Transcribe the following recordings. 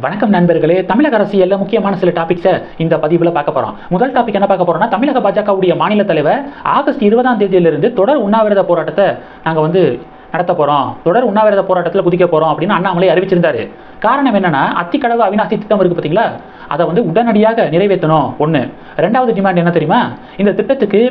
வணக்கம் நண்பர்களே. தமிழக அரசியலில் முக்கியமான சில டாபிக்ஸை இந்த பதிவில் பார்க்க போறோம். முதல் டாபிக் என்ன பார்க்க போறோம்னா தமிழக பாஜகவுடைய மாநில தலைவர் ஆகஸ்ட் இருபதாம் தேதியிலிருந்து தொடர் உண்ணாவிரத போராட்டத்தை நாங்கள் வந்து நடத்த போகிறோம் தொடர் உண்ணாவிரத போராட்டத்தில் குதிக்க போகிறோம் அப்படின்னு அண்ணாமலை அறிவிச்சிருந்தாரு. காரணம் என்னன்னா அத்திக்கடவு அவிநாசி திட்டம் இருக்குது பார்த்தீங்களா அதை வந்து உடனடியாக நிறைவேற்றணும். ஒன்று ரெண்டாவது டிமாண்ட் என்ன தெரியுமா? இந்த திட்டத்துக்கு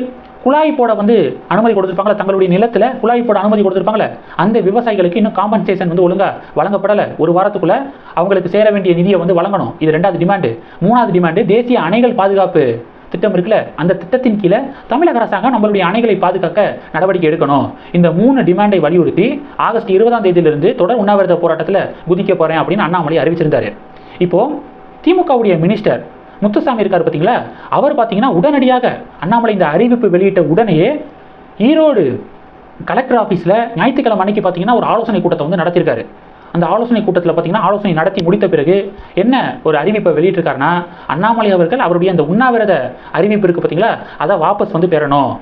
குழாய் போட வந்து அனுமதி கொடுத்துருப்பாங்களா? தங்களுடைய நிலத்தில் குழாய் போட அனுமதி கொடுத்துருப்பாங்களே? அந்த விவசாயிகளுக்கு இன்னும் காம்பன்சேஷன் வந்து ஒழுங்காக வழங்கப்படலை. ஒரு வாரத்துக்குள்ள அவங்களுக்கு சேர வேண்டிய நிதியை வந்து வழங்கணும். இது ரெண்டாவது டிமாண்டு மூணாவது டிமாண்டு தேசிய அணைகள் பாதுகாப்பு திட்டம் இருக்குல்ல? அந்த திட்டத்தின் கீழே தமிழக அரசாங்கம் நம்மளுடைய அணைகளை பாதுகாக்க நடவடிக்கை எடுக்கணும். இந்த மூணு டிமாண்டை வலியுறுத்தி ஆகஸ்ட் இருபதாம் தேதியிலிருந்து தொடர் உண்ணாவிரத போராட்டத்தில் குதிக்க போறேன் அப்படின்னு அண்ணாமலை அறிவிச்சிருந்தாரு. இப்போ திமுகவுடைய மினிஸ்டர் முத்துசாமி இருக்கார் பார்த்தீங்களா அவர் பார்த்தீங்கன்னா உடனடியாக அண்ணாமலை இந்த அறிவிப்பு வெளியிட்ட உடனே ஈரோடு கலெக்டர் ஆஃபீஸில் ஞாயிற்றுக்கிழமை அன்னைக்கு பார்த்தீங்கன்னா ஒரு ஆலோசனை கூட்டத்தை வந்து நடத்தியிருக்காரு. அந்த ஆலோசனை கூட்டத்தில் பார்த்தீங்கன்னா ஆலோசனை நடத்தி முடித்த பிறகு என்ன ஒரு அறிவிப்பை வெளியிட்டிருக்காருன்னா அண்ணாமலை அவர்கள் அவருடைய அந்த உண்ணாவிரத அறிவிப்பு இருக்குது பார்த்தீங்களா அதை வாபஸ் வந்து பெறணும்.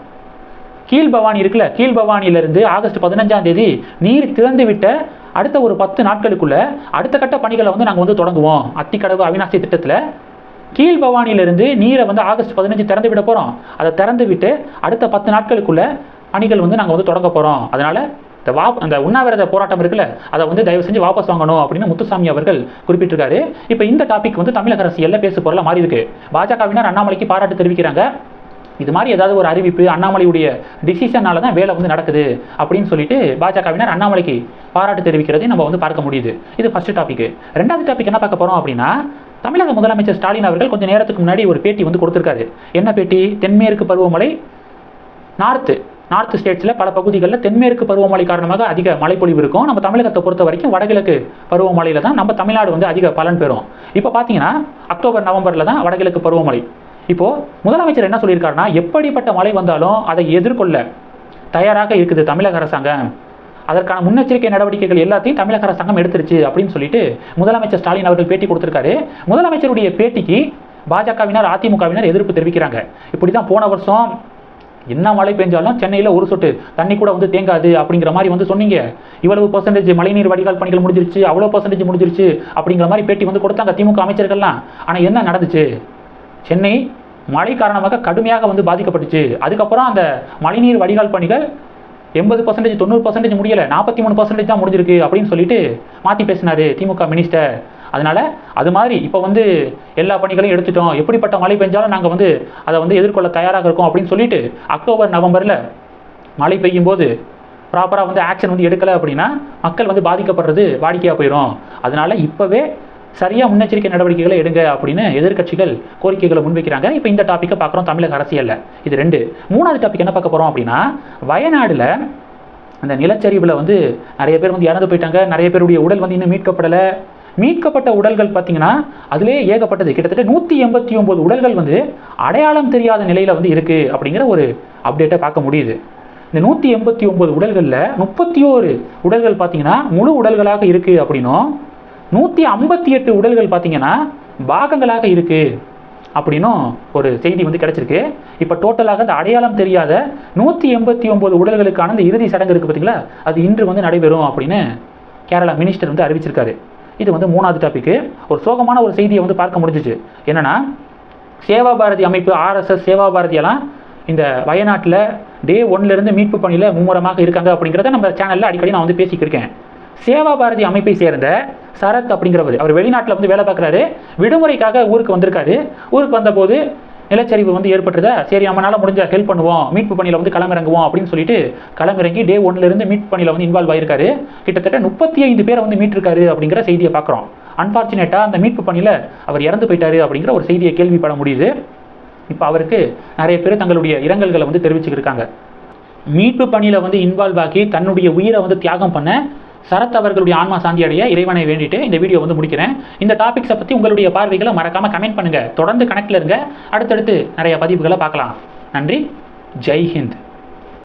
கீழ்பவானி இருக்குல்ல கீழ்பவானியிலிருந்து ஆகஸ்ட் பதினஞ்சாம் தேதி நீர் திறந்து விட்ட அடுத்த ஒரு பத்து நாட்களுக்குள்ள அடுத்த கட்ட பணிகளை வந்து நாங்கள் வந்து தொடங்குவோம். அத்திக்கடவு அவிநாசி திட்டத்தில் கீழ் பவானியிலிருந்து நீரை வந்து ஆகஸ்ட் பதினஞ்சு திறந்து விட போகிறோம் அதை திறந்து விட்டு அடுத்த பத்து நாட்களுக்குள்ள பணிகள் வந்து நாங்கள் வந்து தொடங்க போகிறோம் அதனால் இந்த வா அந்த உண்ணாவிரத போராட்டம் இருக்குல்ல அதை வந்து தயவு செஞ்சு வாபஸ் வாங்கணும் அப்படின்னு முத்துசாமி அவர்கள் குறிப்பிட்டிருக்காரு. இப்போ இந்த டாபிக் வந்து தமிழக அரசியலில் பேசு பொருளாக மாறி இருக்கு. பாஜகவினர் அண்ணாமலைக்கு பாராட்டு தெரிவிக்கிறாங்க. இது மாதிரி ஏதாவது ஒரு அறிவிப்பு அண்ணாமலையுடைய டிசிஷனால தான் வேலை வந்து நடக்குது அப்படின்னு சொல்லிட்டு பாஜகவினர் அண்ணாமலைக்கு பாராட்டு தெரிவிக்கிறதை நம்ம வந்து பார்க்க முடியுது. இது ஃபர்ஸ்ட் டாபிக் ரெண்டாவது டாபிக் என்ன பார்க்க போகிறோம் அப்படின்னா தமிழக முதலமைச்சர் ஸ்டாலின் அவர்கள் கொஞ்சம் நேரத்துக்கு முன்னாடி ஒரு பேட்டி வந்து கொடுத்துருக்காரு. என்ன பேட்டி? தென்மேற்கு பருவமழை நார்த்து. நார்த் ஸ்டேட்ஸில் பல பகுதிகளில் தென்மேற்கு பருவமழை காரணமாக அதிக மழைப்பொழிவு இருக்கும். நம்ம தமிழகத்தை பொறுத்த வரைக்கும் வடகிழக்கு பருவமழையில் தான் நம்ம தமிழ்நாடு வந்து அதிக பலன் பெறும். இப்போ பார்த்தீங்கன்னா அக்டோபர் நவம்பரில் தான் வடகிழக்கு பருவமழை. இப்போது முதலமைச்சர் என்ன சொல்லியிருக்காருன்னா எப்படிப்பட்ட மழை வந்தாலும் அதை எதிர்கொள்ள தயாராக இருக்குது தமிழக அரசாங்கம். அதற்கான முன்னெச்சரிக்கை நடவடிக்கைகள் எல்லாத்தையும் தமிழக அரசாங்கம் எடுத்துருச்சு அப்படின்னு சொல்லிட்டு முதலமைச்சர் ஸ்டாலின் அவர்கள் பேட்டி கொடுத்துருக்காரு. முதலமைச்சருடைய பேட்டிக்கு பாஜகவினர் அதிமுகவினர் எதிர்ப்பு தெரிவிக்கிறாங்க. இப்படி தான் போன வருஷம் என்ன மழை பெஞ்சாலும் சென்னையில் ஒரு சொட்டு தண்ணி கூட வந்து தேங்காது அப்படிங்கிற மாதிரி வந்து சொன்னீங்க. இவ்வளவு பர்சன்டேஜ் மழைநீர் வடிகால் பணிகள் முடிஞ்சிருச்சு அவ்வளோ பர்சன்டேஜ் முடிஞ்சிருச்சு அப்படிங்கிற மாதிரி பேட்டி வந்து கொடுத்தாங்க திமுக அமைச்சர்கள்லாம். ஆனால் என்ன நடந்துச்சு? சென்னை மழை காரணமாக கடுமையாக வந்து பாதிக்கப்பட்டுச்சு. அதுக்கப்புறம் அந்த மழைநீர் வடிகால் பணிகள் எண்பது பர்சன்டேஜ் தொண்ணூறு பர்சன்டேஜ் முடியலை நாற்பத்தி மூணு பர்சன்டேஜ் தான் முடிஞ்சிருக்கு அப்படின்னு சொல்லிட்டு மாற்றி பேசினாரு திமுக மினிஸ்டர் அதனால் அது மாதிரி இப்போ வந்து எல்லா பணிகளையும் எடுத்துட்டோம். எப்படிப்பட்ட மழை பெஞ்சாலும் நாங்கள் வந்து அதை வந்து எதிர்கொள்ள தயாராக இருக்கோம் அப்படின்னு சொல்லிட்டு அக்டோபர் நவம்பரில் மழை பெய்யும் போது ப்ராப்பராக வந்து ஆக்ஷன் வந்து எடுக்கலை அப்படின்னா மக்கள் வந்து பாதிக்கப்படுறது வாடிக்கையாக போயிடும் அதனால் இப்போவே சரியாக முன்னெச்சரிக்கை நடவடிக்கைகளை எடுங்க அப்படின்னு எதிர்க்கட்சிகள் கோரிக்கைகளை முன்வைக்கிறாங்க. இப்போ இந்த டாப்பிக்கை பார்க்குறோம். தமிழக அரசியலில். இது ரெண்டு. மூணாவது டாபிக் என்ன பார்க்க போகிறோம் அப்படின்னா வயநாடில் அந்த நிலச்சரிவில் வந்து நிறைய பேர் வந்து இறந்து போயிட்டாங்க. நிறைய பேருடைய உடல் வந்து இன்னும் மீட்கப்படலை. மீட்கப்பட்ட உடல்கள் பார்த்தீங்கன்னா அதிலே ஏகப்பட்டது. கிட்டத்தட்ட நூற்றி எண்பத்தி ஒம்பது உடல்கள் வந்து அடையாளம் தெரியாத நிலையில் வந்து இருக்குது அப்படிங்கிற ஒரு அப்டேட்டை பார்க்க முடியுது. இந்த நூற்றி எண்பத்தி ஒம்பது உடல்களில் முப்பத்தி ஓரு உடல்கள் பார்த்தீங்கன்னா முழு உடல்களாக இருக்குது அப்படின்னும் நூற்றி ஐம்பத்தி எட்டு உடல்கள் பார்த்தீங்கன்னா பாகங்களாக இருக்குது அப்படின்னும் ஒரு செய்தி வந்து கிடச்சிருக்கு. இப்போ டோட்டலாக அந்த அடையாளம் தெரியாத நூற்றி எண்பத்தி ஒம்பது உடல்களுக்கான அந்த இறுதி சடங்கு இருக்குது பார்த்தீங்களா அது இன்று வந்து நடைபெறும் அப்படின்னு கேரளா மினிஸ்டர் வந்து அறிவிச்சிருக்காரு. இது வந்து மூணாவது டாபிக்கு ஒரு சோகமான ஒரு செய்தியை வந்து பார்க்க முடிஞ்சிச்சு. என்னென்னா சேவா பாரதி அமைப்பு ஆர்எஸ்எஸ் சேவா பாரதியெல்லாம் இந்த வயநாட்டில் டே ஒன்லேருந்து மீட்பு பணியில் மும்முரமாக இருக்காங்க அப்படிங்கிறத நம்ம சேனலில் அடிக்கடி நான் வந்து பேசிக்கிருக்கேன் சேவா பாரதி அமைப்பை சேர்ந்த சரத் அப்படிங்கிறவர். அவர் வெளிநாட்டில் வந்து வேலை பார்க்குறாரு. விடுமுறைக்காக ஊருக்கு வந்திருக்காரு. ஊருக்கு வந்தபோது நிலச்சரிவு வந்து ஏற்பட்டுதா? சரி நம்மளால முடிஞ்ச ஹெல்ப் பண்ணுவோம். மீட்பு பணியில் வந்து களமிறங்குவோம் அப்படின்னு சொல்லிட்டு களமிறங்கி டே ஒன்லேருந்து மீட்பு பணியில் வந்து இன்வால்வ் ஆயிருக்காரு. கிட்டத்தட்ட முப்பத்தி ஐந்து பேரை வந்து மீட்டிருக்காரு அப்படிங்கிற செய்தியை பார்க்குறோம். அன்ஃபார்ச்சுனேட்டாக அந்த மீட்பு பணியில் அவர் இறந்து போயிட்டாரு அப்படிங்கிற ஒரு செய்தியை கேள்விப்பட முடியுது. இப்போ அவருக்கு நிறைய பேர் தங்களுடைய இரங்கல்களை வந்து தெரிவிச்சுக்கிருக்காங்க மீட்பு பணியில் வந்து இன்வால்வ் ஆகி தன்னுடைய உயிரை வந்து தியாகம் பண்ண சரத் அவர்களுடைய ஆன்மா சாந்தி அடைய இறைவனை வேண்டிட்டு இந்த வீடியோ வந்து முடிக்கிறேன். இந்த டாபிக்ஸை பற்றி உங்களுடைய பார்வைகளை மறக்காமல் கமெண்ட் பண்ணுங்கள் தொடர்ந்து கனெக்டில் இருங்க. அடுத்தடுத்து நிறைய பதிவுகளை பார்க்கலாம். நன்றி. ஜெய் ஹிந்த்.